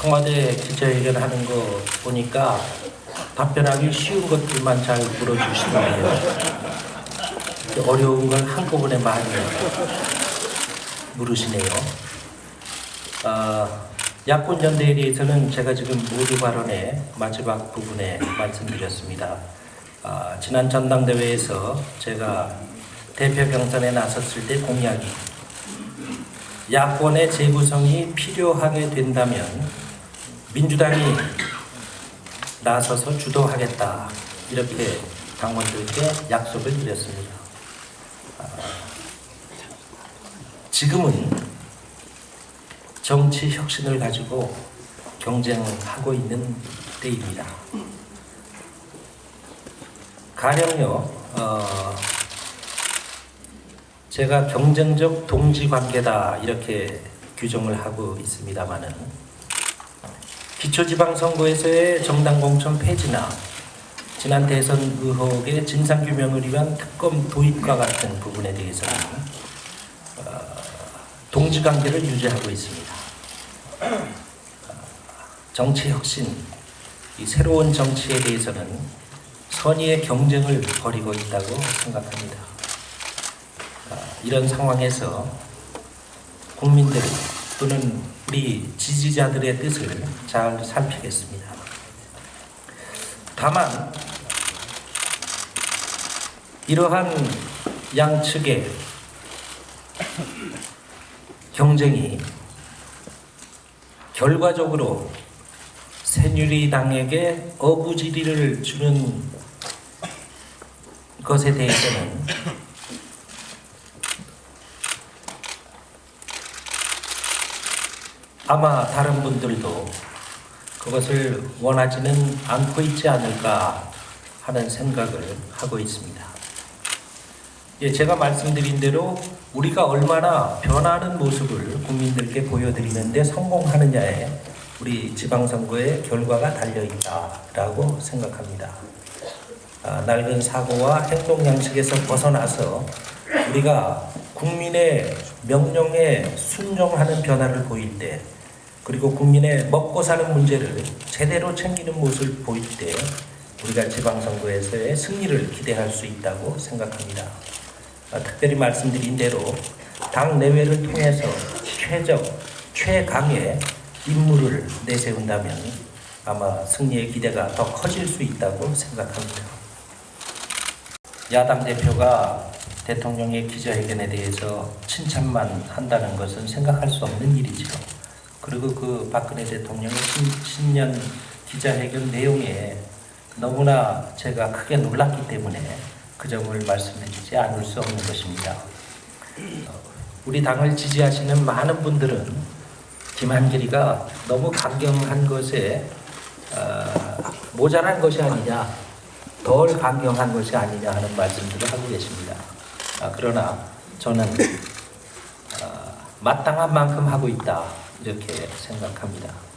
청와대 기자회견하는 거 보니까 답변하기 쉬운 것들만 잘 물어주시네요. 어려운 걸 한꺼번에 많이 물으시네요. 아, 야권 연대에 대해서는 제가 지금 모두 발언의 마지막 부분에 말씀드렸습니다. 아, 지난 전당대회에서 제가 대표 경선에 나섰을 때 공약이 야권의 재구성이 필요하게 된다면 민주당이 나서서 주도하겠다 이렇게 당원들께 약속을 드렸습니다. 아, 지금은 정치 혁신을 가지고 경쟁하고 있는 때입니다. 가령요, 어, 제가 경쟁적 동지 관계다 이렇게 규정을 하고 있습니다만은 기초지방선거에서의 정당 공천 폐지나 지난 대선 의혹의 진상 규명을 위한 특검 도입과 같은 부분에 대해서는 어, 동지 관계를 유지하고 있습니다. 어, 정치 혁신, 이 새로운 정치에 대해서는 선의의 경쟁을 벌이고 있다고 생각합니다. 아, 이런 상황에서 국민들 또는 우리 지지자들의 뜻을 잘 살피겠습니다. 다만 이러한 양측의 경쟁이 결과적으로 새누리당에게 어부지리를 주는 것에 대해서는 아마 다른 분들도 그것을 원하지는 않고 있지 않을까 하는 생각을 하고 있습니다. 예, 제가 말씀드린 대로 우리가 얼마나 변하는 모습을 국민들께 보여드리는데 성공하느냐에 우리 지방선거의 결과가 달려 있다라고 생각합니다. 아, 낡은 사고와 행동 양식에서 벗어나서 우리가 국민의 명령에 순종하는 변화를 보일 때 그리고 국민의 먹고 사는 문제를 제대로 챙기는 모습을 보일 때 우리가 지방선거에서의 승리를 기대할 수 있다고 생각합니다. 아, 특별히 말씀드린 대로 당 내외를 통해서 최적, 최강의 인물을 내세운다면 아마 승리의 기대가 더 커질 수 있다고 생각합니다. 야당 대표가 대통령의 기자회견에 대해서 칭찬만 한다는 것은 생각할 수 없는 일이죠. 그리고 그 박근혜 대통령의 신, 신년 기자회견 내용에 너무나 제가 크게 놀랐기 때문에 그 점을 말씀드리지 않을 수 없는 것입니다. 어, 우리 당을 지지하시는 많은 분들은 김한길이가 너무 강경한 것에 어, 모자란 것이 아니냐, 덜 강경한 것이 아니냐 하는 말씀들을 하고 계십니다. 아, 그러나 저는 어, 마땅한 만큼 하고 있다 이렇게 생각합니다.